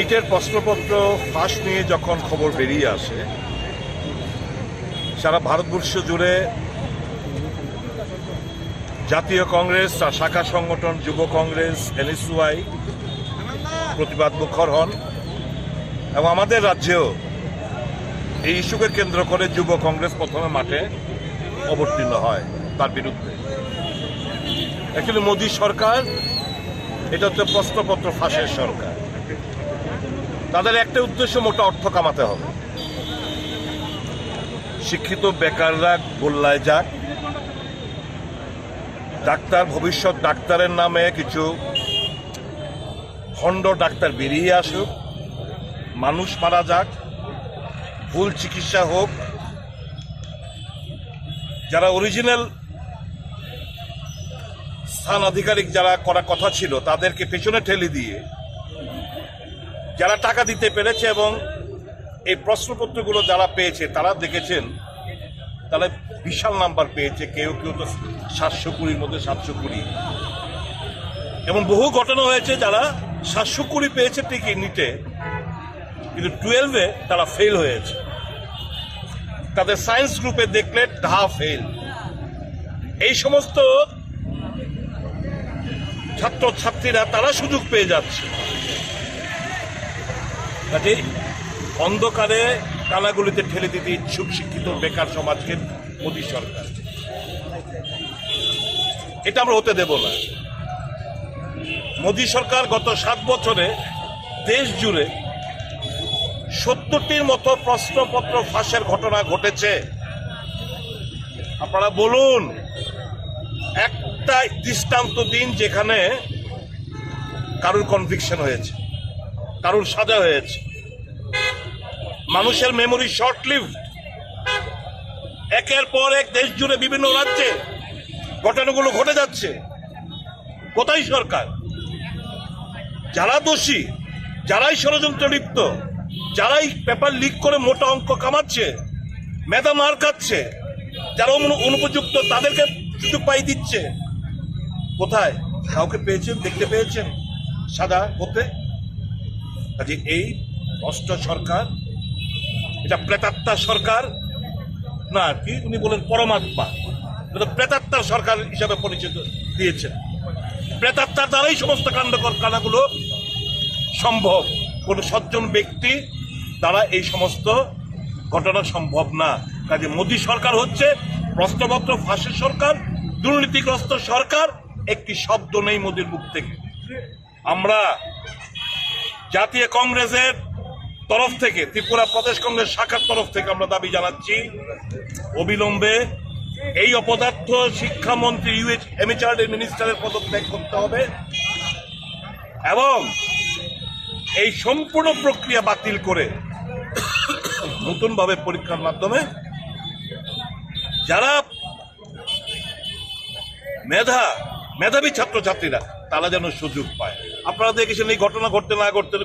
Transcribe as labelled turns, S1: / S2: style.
S1: নিটের প্রশ্নপত্র ফাঁস নিয়ে যখন খবর বেরিয়ে আসে, সারা ভারতবর্ষ জুড়ে জাতীয় কংগ্রেস শাখা সংগঠন যুব কংগ্রেস এনএসওয়াই প্রতিবাদ মুখর হন। এবং আমাদের রাজ্যেও এই ইস্যুকে কেন্দ্র করে যুব কংগ্রেস প্রথমে মাঠে অবতীর্ণ হয় তার বিরুদ্ধে। অ্যাকচুয়ালি মোদী সরকার, এটা হচ্ছে প্রশ্নপত্র ফাঁসের সরকার। তাদের একটা উদ্দেশ্য, মোটা অর্থ কামাতে হবে। শিক্ষিত বেকাররা গোল্লায় যাক। ডাক্তার, ভবিষ্যৎ ডাক্তারের নামে কিছু খণ্ড ডাক্তার বেরিয়ে আসুক। মানুষ মারা যাক। ভুল চিকিৎসা হোক। যারা অরিজিনাল স্থান আধিকারিক যারা করা কথা ছিল, তাদেরকে পেছনে ঠেলে দিয়ে যারা টাকা দিতে পেরেছে এবং এই প্রশ্নপত্রগুলো যারা পেয়েছে, তারা দেখেছেন তারা বিশাল নাম্বার পেয়েছে, কেউ কেউ তো সাতশো কুড়ির মধ্যে সাতশো কুড়ি। এবং বহু ঘটনা হয়েছে যারা সাতশো কুড়ি পেয়েছে ঠিকই নিতে কিন্তু টুয়েলভে তারা ফেল হয়েছে। তাদের সায়েন্স গ্রুপে দেখলে ঢা ফেল এই সমস্ত ছাত্র ছাত্রীরা তারা সুযোগ পেয়ে যাচ্ছে। কাজে অন্ধকারে কানাগুলিতে ঠেলে দিতে ইচ্ছুক শিক্ষিত বেকার সমাজকে মোদী সরকার। এটা আমরা হতে দেব না। মোদী সরকার গত সাত বছরে দেশ জুড়ে সত্তরটির মতো প্রশ্নপত্র ফাঁসের ঘটনা ঘটেছে। আপনারা বলুন, একটা দৃষ্টান্ত দিন যেখানে কারুর কনভিকশন হয়েছে। কারুর সাজা হয়েছে। মানুষের মেমোরি শর্ট লিভ একের পর এক দেশ জুড়ে বিভিন্ন রাজ্যে ঘটনাগুলো ঘটে যাচ্ছে। কোথায় সরকার? যারা দোষী, যারাই ষড়যন্ত্র লিপ্ত, যারাই পেপার লিক করে মোটা অঙ্ক কামাচ্ছে, মেধা মার খাচ্ছে, যারা অনুপযুক্ত তাদেরকে সুযোগ পাই দিচ্ছে। কোথায়? কাউকে পেয়েছেন? দেখতে পেয়েছেন? সাদা হতে কাজে এই অষ্ট সরকার, এটা প্রেতাত্মা সরকার, না, কি উনি বলেন পরমাত্মা, এটা প্রেতাত্মার সরকার হিসাবে পরিচিত দিয়েছেন। প্রেতাত্মার দ্বারাই সমস্ত কাণ্ড কানাগুলো সম্ভব। কোন সজ্জন ব্যক্তি দ্বারা এই সমস্ত ঘটনা সম্ভব না। কাজে মোদী সরকার হচ্ছে প্রশ্নপত্র ফাঁসের সরকার, দুর্নীতিগ্রস্ত সরকার, একটি শব্দ নেই মোদীর মুখ থেকে। আমরা জাতীয় কংগ্রেসের তরফ থেকে, ত্রিপুরা প্রদেশ কংগ্রেস শাখার তরফ থেকে আমরা দাবি জানাচ্ছি, অবিলম্বে এই অপদার্থ শিক্ষামন্ত্রী ইউএচ এমএচআরডি মিনিস্টারের পদত্যাগ করতে হবে এবং এই সম্পূর্ণ প্রক্রিয়া বাতিল করে নতুনভাবে পরীক্ষার মাধ্যমে যারা মেধা, মেধাবী ছাত্রছাত্রীরা, তারা যেন সুযোগ পায়। আপনারা দেখেছেন এই ঘটনা ঘটতে না ঘটতে